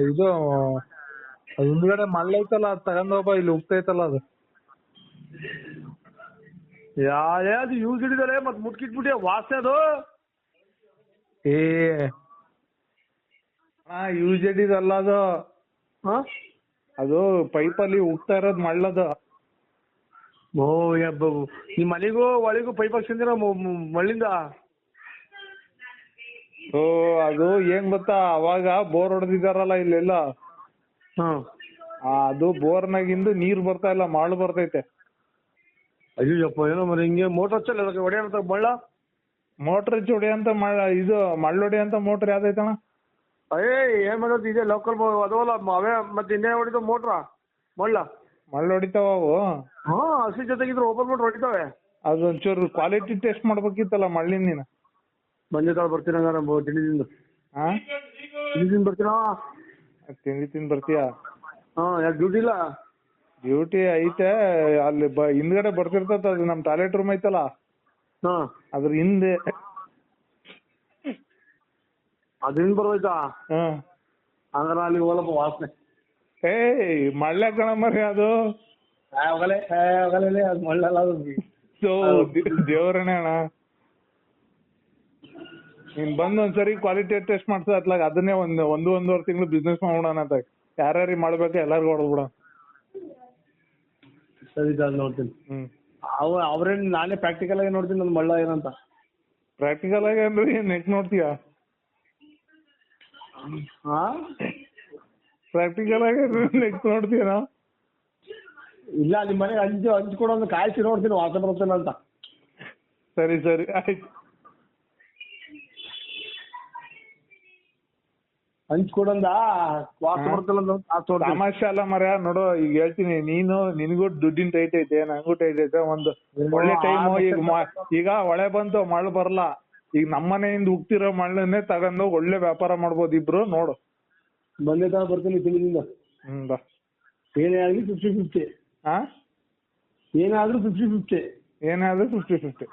ಇದು ಅದ್ ಹಿಂದ್ಗಡೆ ಮಳ್ಳ ಐತಲ್ಲ ಅದ್ ತಗೊಂಡ್ ಹೋಗ್ಬಾ ಇಲ್ಲಿ ಉಪ್ತೈತಲ್ಲ ಅದು. ಯಾವ್ದು ಯೂಸ್ ಹಿಡಿದಾರೆ ಮತ್ ಮುಟ್ಕಿಟ್ಬಿಟ್ಟಿ ವಾಸನೆ ಅದು? ಏ. ಆ ಯೂಸ್ ಅಲ್ಲ ಅದು. ಹಾ ಅದು ಪೈಪಲ್ಲಿ ಉಗ್ತಾ ಇರೋದ್ ಮಳ್ಳದು ಓ ಯಬ್ಬ ನಿಮ್ ಮನೆಗೂ ಒಳಗೂ ಪೈಪ್ ಹಾಕ್ಸಿದ್ರ ಮಳ್ಳಿಂದ? ಓ ಅದು ಏನ್ ಗೊತ್ತಾ? ಅವಾಗ ಬೋರ್ ಹೊಡೆದಿದಾರಲ್ಲ ಇಲ್ಲೆಲ್ಲ. ಹ್ಮ್ ಆ, ಅದು ಬೋರ್ನಾಗಿಂದು ನೀರ್ ಬರ್ತಾ ಇಲ್ಲ ಮಾಳು ಬರ್ತೈತೆ. ಅಯ್ಯಪ್ಪ ಏನೋ ಮರ ಹಿಂಗೆ ಮೋಟರ್ ಚಲ್ ಅದಕ್ಕೆ ಹೊಡೆಯೋಣ ಮಳ್ಳ? ಮೋಟ್ರ್ ಚುಡಿ ಅಂತ ಇದು ಮಳ್ಳೊಡಿ ಅಂತ ಮೋಟ್ರ್ ಯಾವ್ದೈತಣ್ಣ? ಅಯ್ಯೇ ಏನ್ ಮಾಡೋದು ಇದೆ ಲೋಕಲ್ ಅದವಲ್ಲ ಮ- ಅವೇ ಮತ್ತೆ ಇನ್ನೇ ಹೊಡಿತಾವ ಮೋಟ್ರ ಮಳ್ಳ? ಮಳ್ಳ ಹೊಡಿತಾವ ಅವು? ಹಾ ಹಸಿ ಜೊತೆಗಿದ್ರು ಓಪನ್ ಮೋಟ್ರ್ ಹೊಡಿತಾವೆ. ಅದೊಂಚೂರು ಕ್ವಾಲಿಟಿ ಟೆಸ್ಟ್ ಮಾಡ್ಬೇಕಿತ್ತಲ್ಲ ಮಳ್ಳಿನ ನೀನು. ಬಂದೆ ಬರ್ತೀನಿ ಬರ್ತೀನಿ ಹಂಗಾರೆ ತಿಂಡಿ ತಿಂದು ಹಾ ತಿಂದು ಬರ್ತೀನಾ? ತಿಂಡಿ ತಿಂದು ಬರ್ತೀಯಾ? ಹಾ ಯಾಕೆ ಡ್ಯೂಟಿ ಇಲ್ಲ? ಡ್ಯೂಟಿ ಐತೆ ಅಲ್ಲಿ ಬ ಹಿಂದ್ಗಡೆ ಬರ್ತಿರ್ತೈತೆ ಅದು ನಮ್ ಟಾಯ್ಲೆಟ್ ರೂಮ್ ಐತಲ್ಲ? ಹಾ. ಅದ್ರ ಹಿಂದೆ. ಅದ್ರಿಂದ ಬರೋಯ್ತಾ ಹ್ಮ್ ಹಂಗಾರೆ ಅಲ್ಲಿ ಹೋಗಲಪ್ಪ ವಾಸನೆ. ಏಯ್ ಮಳ್ಳೆ ಕಣ ಮರಿ ಅದು. ಹೋಗಲೇ ಹೋಗಲೇ ಅದು ಮಳ್ಳಲ್ಲ ಅದು ಸೊ ದೇವ್ರನೇ ಅಣ್ಣ. ನೀನ್ ಬಂದ್ ಒಂದ್ಸರಿ ಕ್ವಾಲಿಟಿ ಟೆಸ್ಟ್ ಮಾಡ್ಸ ಅತ್ಲಾಗ ಅದನ್ನೇ ಒಂದ್ ಒಂದು ಒಂದೂವರೆ ತಿಂಗಳು ಬಿಸ್ನೆಸ್ ಮಾಡ್ಬಿಡೋಣ ಅಂತ. ಯಾರ್ಯಾರಿಗೆ ಮಾಡ್ಬೇಕು ಎಲ್ಲಾರ್ಗು ಹೊಡೆದ್ಬಿಡ ಸರಿ ಸರ್ ನೋಡ್ತೀನಿ. ಹ್ಮ್. ಅವ ಅವ್ರೇನ್ ನಾನೇ ಪ್ರಾಕ್ಟಿಕಲ್ ಆಗಿ ನೋಡ್ತೀನಿ ನನ್ನ ಮಳ್ಳ ಏನಂತ. ಪ್ರಾಕ್ಟಿಕಲ್ ಆಗಿ ಅಂದ್ರೆ ನೆಕ್ ನೋಡ್ತೀಯ? ಹಾ ಪ್ರಾಕ್ಟಿಕಲ್ ಆಗಿ ನೆಕ್ ನೋಡ್ತೀಯನಾ? ಇಲ್ಲ ನಿಮ್ಮ ಮನೆಗೆ ಹಂಚು ಹಂಚ್ಕೊಡೋ ಒಂದು ಕಾಯಿಸಿ ನೋಡ್ತೀನಿ ವಾಸನೆ ಬರ್ತೇನೆ ಅಂತ ಸರಿ ಸರಿ ಆಯ್ತು. ಹಂಚ್ಕೊಡಂದ? ಹಾ. ಬರ್ತಲ್ಲ ಅಂತ ತಮಾಷೆ ಅಲ್ಲ ಮರ ನೋಡು ಈಗ ಹೇಳ್ತೀನಿ ನೀನು ನಿನಗೂ ದುಡ್ಡಿನ ಟೈಟ್ ಐತೆ ನಂಗೂ ಟೈಟ್ ಐತೆ ಒಂದು ಒಳ್ಳೆ ಟೈಮ್ ಈಗ ಈಗ ಹೊಳೆ ಬಂತು ಮಳೆ ಬರಲ್ಲ ಈಗ ನಮ್ಮನೆಯಿಂದ ಉಗ್ತಿರೋ ಮಣ್ಣನ್ನೇ ತಗೊಂಡು ಒಳ್ಳೆ ವ್ಯಾಪಾರ ಮಾಡ್ಬೋದು ಇಬ್ರು ನೋಡು. ಬಂದೆ ತಾ ಬರ್ತೀನಿ ತಿಳಿದಿಂದ ಹ್ಮ್ ಬಾ. ಏನೇ ಆಗಲಿ ಫಿಫ್ಟಿ ಫಿಫ್ಟಿ ಹಾ ಏನಾದ್ರೂ ಫಿಫ್ಟಿ ಫಿಫ್ಟಿ ಆದ್ರೂ ಫಿಫ್ಟಿ ಫಿಫ್ಟಿ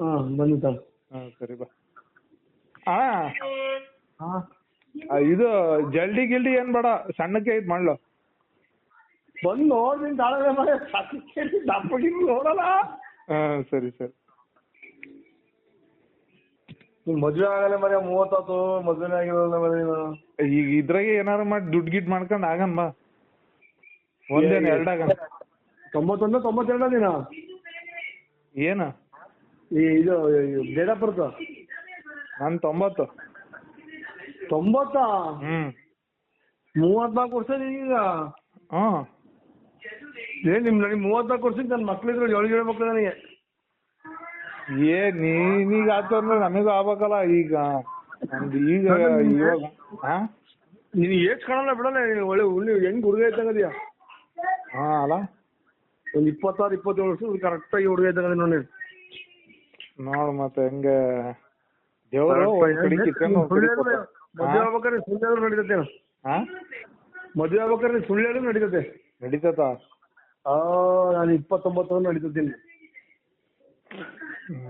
ಹಾ ಬಂದಿ ತಾ ಹಾ ಸರಿ ಬಾ. ಹಾ. ಆ, ಇದು ಜಲ್ದಿ ಗಿಲ್ಡಿ ಏನ್ ಬೇಡ ಸಣ್ಣಕ್ಕೆ ಇದ್ ಮಾಡ್ಲು. ಬಂದು ನೋಡ್ತೀನಿ ತಾಳವೆ ಮನೆ ದಪ್ಪಗಿನ್ ನೋಡಲ್ಲ. ಹಾ ಸರಿ ಸರಿ. ನಿನ್ ಮದ್ವೆ ಆಗಲ್ಲ ಮನೆ ಮೂವತ್ತಾತು ಮದ್ವೆ ಆಗಿರಲ್ಲ ಮನೆ ನೀನು. ಈಗ ಇದ್ರಾಗೆ ಏನಾರು ಮಾಡಿ ದುಡ್ಡು ಗಿಡ್ ಮಾಡ್ಕೊಂಡ್ ಆಗನ್ ಬಾ. ಒಂದೇನ ಎರಡಾಗನ್. ತೊಂಬತ್ತೊಂದು ತೊಂಬತ್ತೆರಡ ನೀನು? ಏನ? ಈ ಇದು ಡೇಟ್ ಆಫ್ ಬರ್ತ್? ನನ್ ತೊಂಬತ್ತು. ತೊಂಬತ್ತಾ? ಹ್ಮ್. ಮೂವತ್ನಾಲ್ಕು ವರ್ಷ ಈಗ ಹ್ಮ್ ಏನ್ ನಿಮ್ ನನಗೆ ಮೂವತ್ನಾಲ್ಕು ವರ್ಷಕ್ಕೆ ನನ್ನ ಮಕ್ಳಿದ್ರು ಏಳು ಏಳು ಮಕ್ಳು ನನಗೆ. ಏ ನೀನೀಗ ಆಯ್ತು ಅಂದ್ರೆ ನಮಗೂ ಆಗ್ಬೇಕಲ್ಲ ಈಗ. ನಮ್ದು ಈಗ ಇವಾಗ ಹಾ? ನೀನು ಏಜ್ ಕಾಣಲ್ಲ ಬಿಡಲ್ಲ ನೀನು ಒಳ್ಳೆ ಉಳ್ಳಿ ಹೆಂಗ್ ಹುಡುಗ ಇದ್ದಂಗದಿಯ ಹಾ ಅಲ್ಲ? ಒಂದು ಇಪ್ಪತ್ತಾರು ಇಪ್ಪತ್ತೇಳು ವರ್ಷ ಕರೆಕ್ಟ್ ಆಗಿ ಹುಡುಗ ಇದ್ದಂಗದಿ ನೋಡಿ ನೋಡ್ ಮತ್ತೆ ಹೆಂಗೆ ದೇವ್ರು ಒಂದ್ ಕಡೆ ಕಿತ್ಕೊಂಡು ಒಂದ್ ಕಡೆ ಕೊಟ್ಟ. ಮದ್ವೆ ಆಗ್ಬೇಕಾದ್ರೆ ಸುಳ್ಳು ಹೇಳಿದ್ರು ನಡೀತತೆ ಹಾ? ಮದ್ವೆ ಆಗ್ಬೇಕಾದ್ರೆ ಸುಳ್ಳು ನಡೀತತೆ. ನಡೀತತ? ಆ ನಾನು ಇಪ್ಪತ್ತೊಂಬತ್ತು ನಡೀತೀನಿ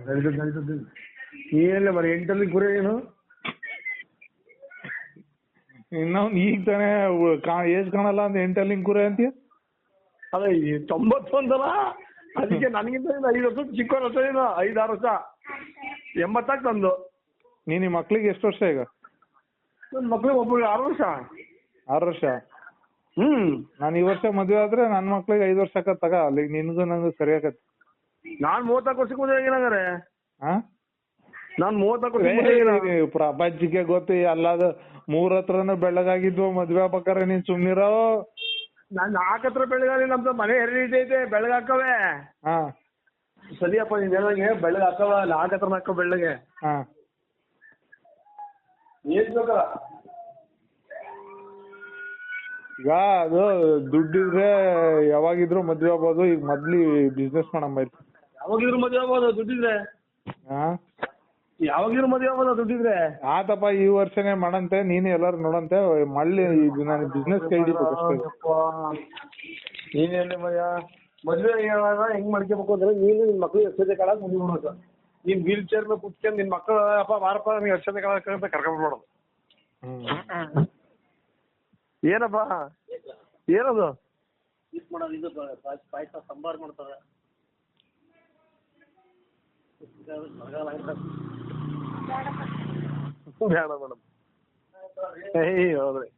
ನಡೀತದೆ ನಡೀತದೆ ನೀನೆಲ್ಲ ಬರೀ ಎಂಟಲ್ಲಿ ಗುರಿ ಏನು? ಇನ್ನೊಂದ್ ಈಗ ತಾನೇ ಏಜ್ ಕಾಣಲ್ಲ ಅಂತ ಎಂಟಲ್ಲಿ ಕುರೆ ಅಂತೀಯ? ಅಲ್ಲ ಈ ತೊಂಬತ್ತೊಂದಲ್ಲ ಅದಕ್ಕೆ ನನಗಿಂತ ಇನ್ನು ಐದು ವರ್ಷ ಚಿಕ್ಕ ವರ್ಷ ಐದಾರು ವರ್ಷ. ಎಂಬತ್ತಾಕ್ ತಂದು. ನೀನ್ ನಿಮ್ ಮಕ್ಳಿಗೆ ಎಷ್ಟು ವರ್ಷ ಈಗ? ನನ್ನ ಮಕ್ಳಿಗೆ ಒಬ್ಬರು ಆರು ವರ್ಷ. ಆರು ವರ್ಷ? ಹ್ಮ್. ನಾನ್ ಈ ವರ್ಷ ಮದ್ವೆ ಆದ್ರೆ ನನ್ ಮಕ್ಳಿಗೆ ಐದ್ ವರ್ಷ ಆಕತ್ ತಗ. ಅಲ್ಲಿ ನಿನ್ಗೂ ನಂಗೂ ಸರಿ ಆಗತ್ ನಾನ್ ಮೂವತ್ನಾಲ್ಕು ವರ್ಷಕ್ಕೆ ಮದುವೆ ಆಗಿನಾಗಾರೆ ಹಾ ನಾನ್ ಮೂವತ್ನಾಲ್ಕು ವರ್ಷಕ್ಕೆ ಮದುವೆ ಆಗಿನ ಏ, ಪ್ರಪಂಚಕ್ಕೆ ಗೊತ್ತು ಅಲ್ಲಾದ ಮೂರ್ ಹತ್ರನು ಬೆಳಗಾಗಿದ್ವು ಮದ್ವೆ ಆಗ್ಬೇಕಾರೆ ನೀನ್ ಸುಮ್ನಿರೋ? ನಾನ್ ನಾಲ್ಕು ಹತ್ರ ಬೆಳಗಾಗಿ ನಮ್ದು ಮನೆ ಹೆರಿಟೈತೆ ಇದೆ ಹಾಕವೆ. ಹಾ ಸರಿಯಪ್ಪ ನೀನ್ ಹೇಳಂಗೆ ಬೆಳಗ್ಗೆ ಹಾಕವ ನಾಲ್ಕು ಹತ್ರ ಹಾಕೋ ಬೆಳ್ಳಗೆ. ಹಾ ಈಗ ಅದು ದುಡ್ಡಿದ್ರೆ ಯಾವಾಗಿದ್ರು ಮದ್ವೆ ಆಗ್ಬೋದು ಈಗ ಮೊದ್ಲಿ ಬಿಸ್ನೆಸ್ ಮಾಡಮ್ಮ ಆಯ್ತು ಯಾವಾಗಿದ್ರು ಮದ್ವೆ ಆಗ್ಬೋದು ದುಡ್ಡಿದ್ರೆ? ಹಾ ಯಾವಾಗಿದ್ರು ಮದ್ವೆ ಆಗ್ಬೋದು ದುಡ್ಡಿದ್ರೆ? ಆತಪ್ಪ ಈ ವರ್ಷನೇ ಮಾಡಂತೆ ನೀನು ಎಲ್ಲಾರು ನೋಡಂತೆ ಮಳ್ಳಿ ಇದು ನಾನು ಬಿಸ್ನೆಸ್ ಕೈ ಹಿಡಿಬೇಕು ಅಷ್ಟೇ. ನೀನ್ ಹೇಳಿ ಮದ್ವೆ ಹೆಂಗ್ ಮಾಡ್ಕೋಬೇಕು ಅಂದ್ರೆ ನೀನು ನಿನ್ ಮಕ್ಳು ಎಷ್ಟೇ ಕಾಲ ಮುಗಿಬಿಡ್ಬೇಕು ನೀನ್ ವೀಲ್ ಚೇರ್ ಮೇಲೆ ಕುತ್ಕೊಂಡು ನಿನ್ ಮಕ್ಕಳು ಅಪ್ಪ ಬಾರಪ್ಪ ನೀನ್ ಎಷ್ಟೇ ಕಾಲ ಕರ್ಕೊಂಡ್ ಮಾಡೋದು ಏನಪ್ಪ? ಏನದು? ಸ್ವೀಟ್ ಮಾಡೋದು ಇದು ಪಾಯಸ ಸಾಂಬಾರ್ ಮಾಡ್ತಾರೆ. ಬೇಡ ಮೇಡಮ್. ಏಯ್ ಹೌದ್ರಿ.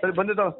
ಸರಿ ಬಂದಿದ್ದಾವ